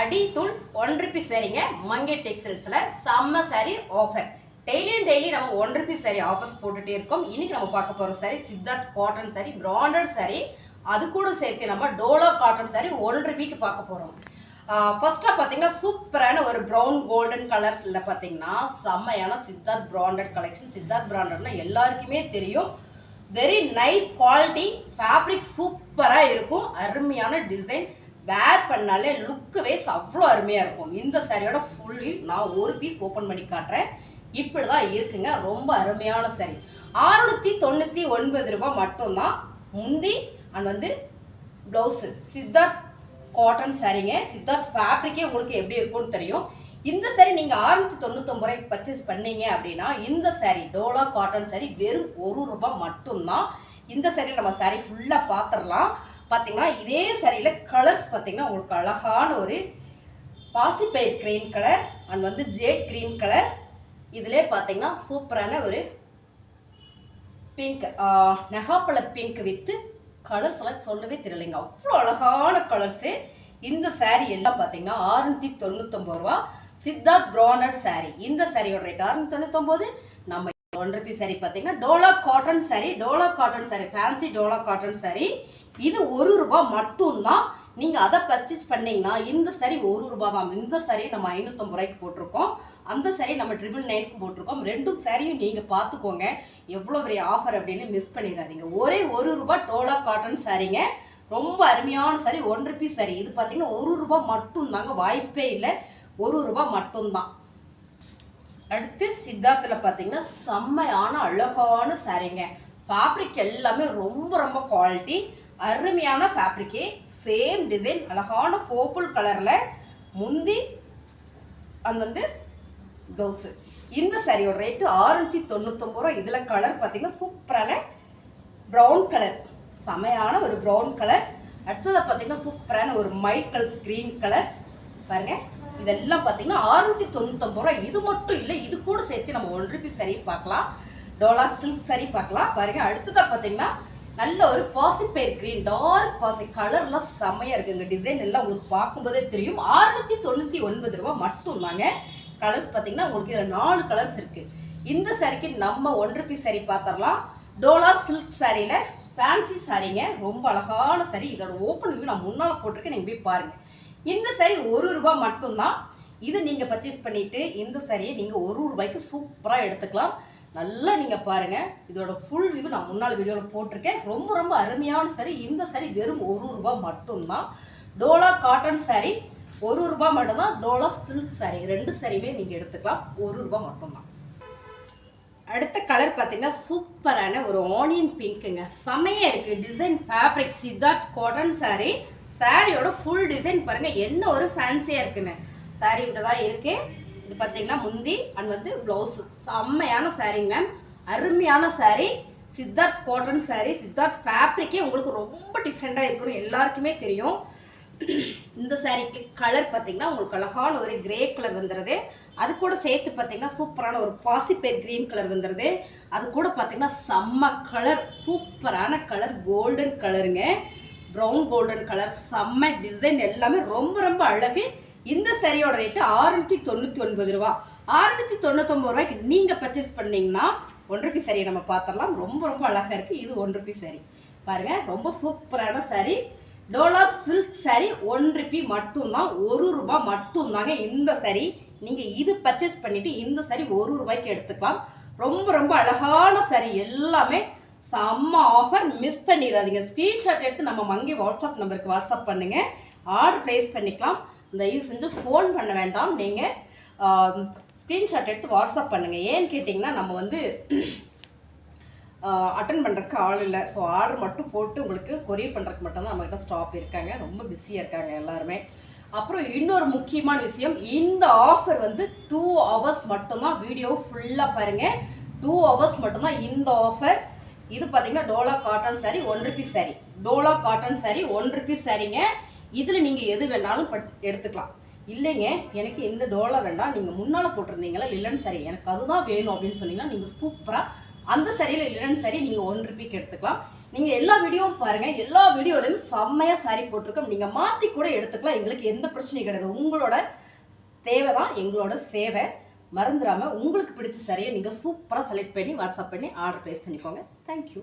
அடித்தூள் one piece சரிங்க. மங்கை டெக்ஸ்டைல்ஸில் செம்ம சாரி ஆஃபர் டெய்லியும் டெய்லி நம்ம ஒன் பீஸ் சாரி ஆஃபர்ஸ் போட்டுகிட்டே இருக்கோம். இன்றைக்கி நம்ம பார்க்க போகிற சாரி சித்தார்த் காட்டன் சாரி பிராண்டட் சாரி அது கூட சேர்த்து நம்ம டோலோ காட்டன் சாரி ஒன் பீக்கு பார்க்க போகிறோம் ஃபர்ஸ்ட்டாக பார்த்தீங்கன்னா சூப்பரான ஒரு ப்ரௌன் கோல்டன் கலர்ஸில் பார்த்தீங்கன்னா செம்மையான சித்தார்த் பிராண்டட் கலெக்ஷன் சித்தார்த் பிராண்டட்னா எல்லாருக்குமே தெரியும். வெரி நைஸ் குவாலிட்டி ஃபேப்ரிக் சூப்பராக இருக்கும். அருமையான டிசைன் வேர் பண்ணாலே லுக்கு அவ்வளோ அருமையாக இருக்கும். இந்த சாரியோட ஃபுல்லி நான் ஒரு பீஸ் ஓப்பன் பண்ணி காட்டுறேன். இப்படி தான் இருக்குங்க. ரொம்ப அருமையான சாரி ஆறுநூற்றி தொண்ணூற்றி ஒன்பது ரூபாய் மட்டும்தான். முந்தி அண்ட் வந்து ப்ளவுஸு சித்தார்த் காட்டன் சாரீங்க சித்தார்த் ஃபேப்ரிக்கே உங்களுக்கு எப்படி இருக்கும்னு தெரியும். இந்த சாரீ நீங்கள் ஆறுநூற்றி தொண்ணூத்தொம்பது ரூபாய்க்கு பர்ச்சேஸ் பண்ணீங்க அப்படின்னா இந்த சாரீ டோலா காட்டன் சாரீ வெறும் ஒரு ரூபாய் மட்டும்தான். இந்த சாரியில் நம்ம சாரீ ஃபுல்லாக பார்த்துடலாம். பார்த்தீங்கன்னா இதே சாரியில் கலர்ஸ் பார்த்தீங்கன்னா உங்களுக்கு அழகான ஒரு பாசிப்பயிர் க்ரீன் கலர் அண்ட் வந்து ஜேட் க்ரீன் கலர் இதிலே பார்த்தீங்கன்னா சூப்பரான ஒரு பிங்க் நெகாப்பழ பிங்க் வித்து கலர்ஸ் எல்லாம் சொல்லவே தெரியலைங்க. அவ்வளோ அழகான கலர்ஸு இந்த சாரீ எல்லாம் பார்த்தீங்கன்னா ஆறுநூற்றி தொண்ணூத்தொம்பது ரூபா. சித்தார்த் பிராண்டட் சாரீ இந்த சாரியோட ரேட் ஆறுநூற்றி தொண்ணூத்தொம்பது. நம்ம ஒன் ருபி சாரி பார்த்தீங்கன்னா dola cotton sari dola cotton saree. Fancy dola cotton saree. இது ஒரு ரூபாய் மட்டும்தான். நீங்கள் அதை பர்ச்சேஸ் பண்ணிங்கன்னா இந்த சரி ஒரு ரூபா தான். இந்த சரி நம்ம ஐநூற்றம்பது ரூபாய்க்கு போட்டிருக்கோம். அந்த சரி நம்ம ட்ரிபிள் நைனுக்கு போட்டிருக்கோம். ரெண்டும் சரியும் நீங்கள் பார்த்துக்கோங்க. எவ்வளோ பெரிய ஆஃபர் அப்படின்னு மிஸ் பண்ணிடாதீங்க. ஒரே ஒரு ரூபா டோலா காட்டன் சாரீங்க ரொம்ப அருமையான சாரி ஒன் பீஸ் சாரி இது பார்த்தீங்கன்னா ஒரு ரூபாய் மட்டும்தாங்க. வாய்ப்பே இல்லை. ஒரு ரூபாய் மட்டும்தான். அடுத்து சித்தார்த்தில் பார்த்தீங்கன்னா செம்மையான அழகான சாரீங்க ஃபேப்ரிக் எல்லாமே ரொம்ப ரொம்ப குவாலிட்டி அருமையான ஃபேப்ரிக்கே சேம் டிசைன் அழகான போப்புள் கலரில் முந்தி அது வந்து ப்ளவுஸு இந்த சாரியோட ரேட்டு ஆறுநூற்றி தொண்ணூத்தொம்பது ரூபா இதில் கலர் பார்த்தீங்கன்னா சூப்பரான ப்ரௌன் கலர் செமையான ஒரு ப்ரௌன் கலர் அடுத்தது பார்த்தீங்கன்னா சூப்பரான ஒரு மைல் கலர் க்ரீன் கலர் பாருங்க. இதெல்லாம் பார்த்தீங்கன்னா ஆறுநூற்றி தொண்ணூத்தொம்பது ரூபா இது மட்டும் இல்லை இது கூட சேர்த்து நம்ம ஒன் ருபி சரி பார்க்கலாம். டோலா சில்க் சரி பார்க்கலாம். பாருங்க. அடுத்ததாக பார்த்தீங்கன்னா நல்ல ஒரு பாசிப்பேர் கிரீன் டார்க் பாசி கலர்லாம் செம்மையாக இருக்குங்க டிசைன் எல்லாம் உங்களுக்கு பார்க்கும்போதே தெரியும். ஆறுநூற்றி தொண்ணூற்றி ஒன்பது ரூபா மட்டும் தாங்க கலர்ஸ் பார்த்தீங்கன்னா உங்களுக்கு இதில் நாலு கலர்ஸ் இருக்குது இந்த சாரிக்கு நம்ம ஒன் ருபி சாரி பார்த்துடலாம். டோலா சில்க் சாரியில் ஃபேன்சி சாரிங்க ரொம்ப அழகான சாரி இதோட ஓப்பன் வியூ நான் முன்னால் போட்டிருக்கேன். நீங்கள் போய் பாருங்கள் இந்த சாரி ஒரு ரூபாய் மட்டும்தான். இது நீங்கள் பர்ச்சேஸ் பண்ணிவிட்டு இந்த சாரியை நீங்கள் ஒரு ரூபாய்க்கு சூப்பராக எடுத்துக்கலாம். நல்லா நீங்கள் பாருங்கள் இதோட ஃபுல் வியூ நான் முன்னாள் வீடியோவில் போட்டிருக்கேன். ரொம்ப ரொம்ப அருமையான சரி இந்த சரி வெறும் ஒரு ரூபாய் மட்டும்தான். டோலா காட்டன் சாரி ஒரு ரூபாய் மட்டும்தான். டோலா சில்க் சாரி ரெண்டு சாரியுமே நீங்கள் எடுத்துக்கலாம். ஒரு ரூபாய் மட்டும்தான். அடுத்த கலர் பார்த்தீங்கன்னா சூப்பரான ஒரு ஆனியன் பிங்க்குங்க செமையாக இருக்குது design fabric Siddharth cotton sari சாரியோட ஃபுல் டிசைன் பாருங்கள் என்ன ஒரு ஃபேன்சியாக இருக்குன்னு. சாரி இப்படி தான் இருக்குது இது பார்த்தீங்கன்னா முந்தி அண்ட் வந்து ப்ளவுஸு செம்மையான சாரீங்க மேம் அருமையான சாரீ சித்தார்த் காட்டன் சாரீ சித்தார்த் ஃபேப்ரிக்கே உங்களுக்கு ரொம்ப டிஃப்ரெண்ட்டாக இருக்கணும் எல்லாருக்குமே தெரியும். இந்த சாரீக்கு கலர் பார்த்தீங்கன்னா உங்களுக்கு அழகான ஒரு கிரே கலர் வந்துடுது அது கூட சேர்த்து பார்த்தீங்கன்னா சூப்பரான ஒரு பாசிப்பேர் க்ரீன் கலர் வந்துடுது அது கூட பார்த்தீங்கன்னா செம்ம கலர் சூப்பரான கலர் கோல்டன் கலருங்க ப்ரௌன் கோல்டன் கலர் செம்ம டிசைன் எல்லாமே ரொம்ப ரொம்ப அழகு. இந்த சரியோட ரேட்டு ஆறுநூற்றி தொண்ணூற்றி ஒன்பது ரூபா. ஆறுநூற்றி தொண்ணூத்தொம்பது ரூபாய்க்கு நீங்கள் பர்ச்சேஸ் பண்ணீங்கன்னா ஒன் பீஸ் சரியை நம்ம பார்த்துடலாம். ரொம்ப ரொம்ப அழகாக இருக்குது இது ஒன் பீஸ் சரி. பாருங்கள் ரொம்ப சூப்பரான சரி. டோலா சில்க் சரி ஒன் பி மட்டும்தான். ஒரு ரூபாய் மட்டும்தாங்க இந்த சரி. நீங்கள் இது பர்ச்சேஸ் பண்ணிவிட்டு இந்த சரி ஒரு ரூபாய்க்கு எடுத்துக்கலாம். ரொம்ப ரொம்ப அழகான சரி. எல்லாமே செம்ம ஆஃபர் மிஸ் பண்ணிடாதீங்க. ஸ்க்ரீன்ஷாட் எடுத்து நம்ம மங்கி வாட்ஸ்அப் நம்பருக்கு வாட்ஸ்அப் பண்ணுங்கள் ஆர்டர் ப்ளேஸ் பண்ணிக்கலாம். தயவு செஞ்சு ஃபோன் பண்ண வேண்டாம். நீங்கள் ஸ்க்ரீன்ஷாட் எடுத்து வாட்ஸ்அப் பண்ணுங்கள் ஏன்னு கேட்டிங்கன்னா நம்ம வந்து அட்டன் பண்ணுறதுக்கு ஆள் இல்லை. ஸோ ஆர்டர் மட்டும் போட்டு உங்களுக்கு கொரியர் பண்ணுறதுக்கு மட்டும்தான் நம்மகிட்ட ஸ்டாப் இருக்காங்க. ரொம்ப பிஸியாக இருக்காங்க எல்லாருமே. அப்புறம் இன்னொரு முக்கியமான விஷயம் இந்த ஆஃபர் வந்து டூ ஹவர்ஸ் மட்டும்தான் வீடியோ ஃபுல்லாக பாருங்கள் டூ ஹவர்ஸ் மட்டும்தான் இந்த ஆஃபர் இது பார்த்தீங்கன்னா dola cotton sari one rupees sari dola cotton sari one rupees சரிங்க இதில் நீங்கள் எது வேணாலும் பட் எடுத்துக்கலாம். இல்லைங்க எனக்கு இந்த டோலா வேண்டாம். நீங்கள் முன்னால் போட்டிருந்தீங்களா? இல்லைன்னு சரி. எனக்கு அதுதான் வேணும் அப்படின்னு சொன்னீங்கன்னா நீங்கள் சூப்பராக அந்த சரியில் லிலன் சரி நீங்கள் ஒன் ருபிக்கு எடுத்துக்கலாம். நீங்கள் எல்லா வீடியோவும் பாருங்கள் எல்லா வீடியோலையும் செம்மையாக சாரி போட்டிருக்கோம். நீங்கள் மாற்றி கூட எடுத்துக்கலாம். எங்களுக்கு எந்த பிரச்சனையும் கிடையாது. உங்களோட தேவை தான் எங்களோட சேவை. மறந்துடாமல் உங்களுக்கு பிடிச்ச சரியை நீங்கள் சூப்பராக செலக்ட் பண்ணி வாட்ஸ்அப் பண்ணி ஆர்டர் ப்ளேஸ் பண்ணிக்கோங்க. தேங்க்யூ